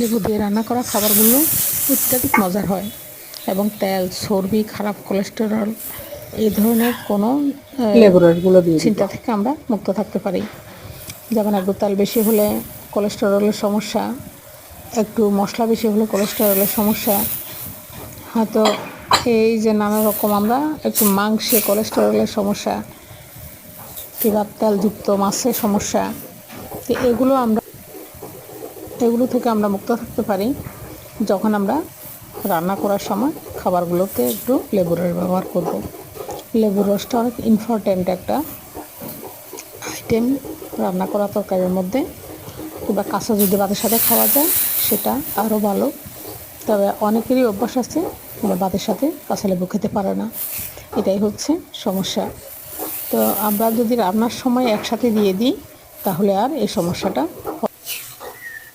লেবু দিয়ে রান্না করা খাবারগুলো অত্যাধিক মজার হয়। এবং তেল চর্বি খারাপ কোলেস্টেরল এই ধরনের কোনো আহ, লেবুর রসগুলো দিয়ে চিন্তা থেকে আমরা মুক্ত থাকতে পারি। যেমন একটু তেল বেশি হলে কোলেস্টেরলের সমস্যা একটু মশলা বেশি হলে কোলেস্টেরলের সমস্যা। হয়তো এই যে নানা রকম আমরা একটু মাংসে কোলেস্টেরলের সমস্যা কিংবা তেলযুক্ত মাছের সমস্যা তো এগুলো আমরা এগুলো থেকে আমরা মুক্ত থাকতে পারি যখন আমরা রান্না করার সময় খাবারগুলোতে একটু লেবুর রস ব্যবহার করব। লেবুর রসটা অনেক ইম্পর্ট্যান্ট একটা আইটেম রান্না করা তরকারির মধ্যে কিংবা কাঁচা যদি ভাতের সাথে খাওয়া যায় সেটা আরও ভালো। তবে অনেকেরই অভ্যাস আছে কিংবা ভাতের সাথে কাঁচা লেবু খেতে পারে না। এটাই হচ্ছে সমস্যা। তো আমরা যদি রান্নার সময় একসাথে দিয়ে দিই তাহলে আর এই সমস্যাটা